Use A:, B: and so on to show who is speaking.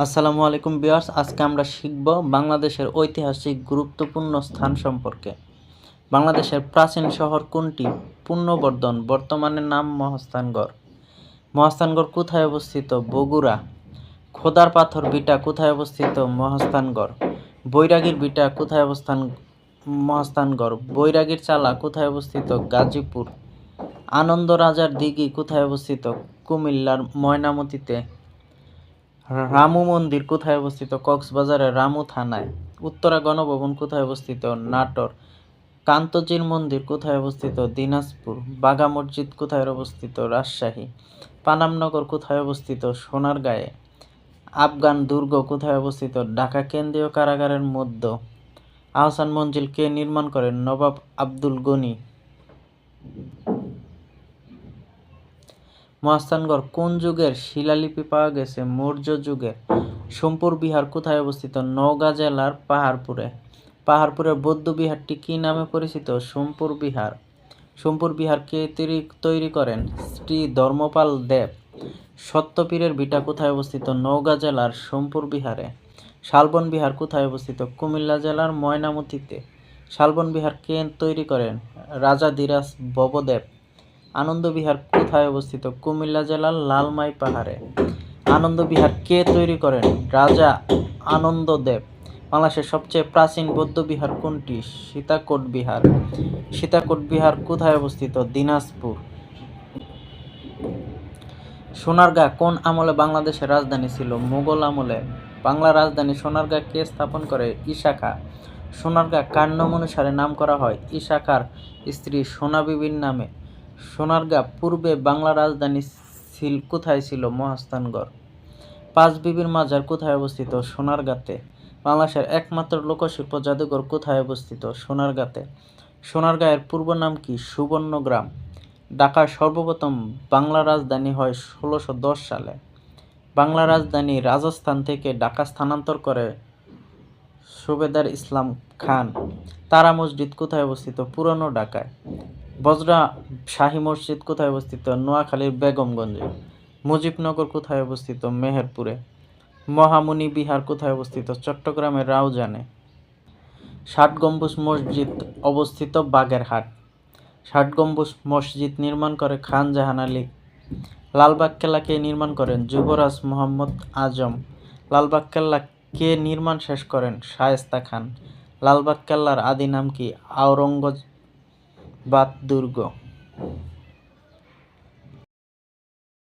A: আসসালামু আলাইকুম বিয়ার্স আজকে আমরা শিখব বাংলাদেশের ঐতিহাসিক গুরুত্বপূর্ণ স্থান সম্পর্কে। বাংলাদেশের প্রাচীন শহর কোনটি? পুণ্যবর্ধন বর্তমানে নাম মহাস্থানগড় মহাস্থানগড় কোথায় অবস্থিত? বগুড়া। খোদার পাথর বিটা কোথায় অবস্থিত? মহাস্থানগড় বৈরাগীর বিটা কোথায় অবস্থান মহাস্থানগড় বৈরাগীর চালা কোথায় অবস্থিত? গাজীপুর। আনন্দ রাজার দিঘি কোথায় অবস্থিত? কুমিল্লার ময়নামতিতে। রামু মন্দির কোথায় অবস্থিত? কক্সবাজারের রামু থানায়। উত্তরা গণভবন কোথায় অবস্থিত? নাটোর। কান্তজির মন্দির কোথায় অবস্থিত? দিনাজপুর। বাঘা মসজিদ কোথায় অবস্থিত? রাজশাহী। পানামনগর কোথায় অবস্থিত? সোনারগাঁয়ে। আফগান দুর্গ কোথায় অবস্থিত? ঢাকা কেন্দ্রীয় কারাগারের মধ্য। আহসান মঞ্জিল কে নির্মাণ করেন নবাব আব্দুল গনি। মহাস্থানগড় কোন যুগের শিলালিপি পাওয়া গেছে? মৌর্য যুগের। সোমপুর, বিহার কোথায় অবস্থিত? নওগাঁ জেলার পাহাড়পুরে। পাহাড়পুরের বৌদ্ধ বিহারটি কী নামে পরিচিত? সোমপুর বিহার। সোমপুর বিহার কে তৈরি করেন শ্রী ধর্মপাল দেব। সত্যপীরের ভিটা কোথায় অবস্থিত? নওগাঁ জেলার সোমপুর বিহারে। শালবন বিহার কোথায় অবস্থিত? কুমিল্লা জেলার ময়নামতিতে। শালবন বিহার কে তৈরি করেন রাজা ধীরাজ ভবদেব আনন্দ বিহার কোথায় অবস্থিত? কুমিল্লা জেলার লালমাই পাহাড়ে। আনন্দ বিহার কে তৈরি করেন? রাজা আনন্দদেব। বাংলাদেশের সবচেয়ে প্রাচীন বৌদ্ধ বিহার কোনটি? সীতাকোট বিহার। সীতাকোট বিহার কোথায় অবস্থিত? দিনাজপুর। সোনারগাঁ কোন আমলে বাংলাদেশের রাজধানী ছিল? মুঘল আমলে। বাংলা রাজধানী সোনারগাঁ কে স্থাপন করে? ইশাখা। সোনারগাঁ কার নাম অনুসারে নাম করা হয়? ইশাখার স্ত্রী সোনা বিবির নামে। সোনারগাঁ পূর্বে বাংলা রাজধানী ছিল কোথায় ছিল? মহাস্থানগড়। পাঁচ বিবির মাজার কোথায় অবস্থিত? সোনারগাঁতে। বাংলাদেশের একমাত্র লোকশিল্প জাদুঘর কোথায় অবস্থিত? সোনারগাঁতে। সোনারগাঁয়ের পূর্ব নাম কি? সুবর্ণগ্রাম ঢাকার সর্বপ্রথম বাংলা রাজধানী হয় ষোলোশো দশ সালে। বাংলা রাজধানী রাজস্থান থেকে ঢাকা স্থানান্তর করে সুবেদার ইসলাম খান। তারা মসজিদ কোথায় অবস্থিত? পুরনো ঢাকায়। বজরা শাহী মসজিদ কোথায় অবস্থিত? নোয়াখালীর বেগমগঞ্জে। মুজিবনগর কোথায় অবস্থিত? মেহেরপুরে। মহামুনি বিহার কোথায় অবস্থিত? চট্টগ্রামের রাউজানে। ষাট গম্বুজ মসজিদ অবস্থিত বাগেরহাট। ষাট গম্বুজ মসজিদ নির্মাণ করে খান জাহান আলী। লালবাগ কেল্লাকে নির্মাণ করেন? যুবরাজ মোহাম্মদ আজম। লালবাগ কেল্লা কে নির্মাণ শেষ করেন? শায়েস্তা খান। লালবাগ কেল্লার আদি নাম কি? আওরঙ্গজবাদ দুর্গ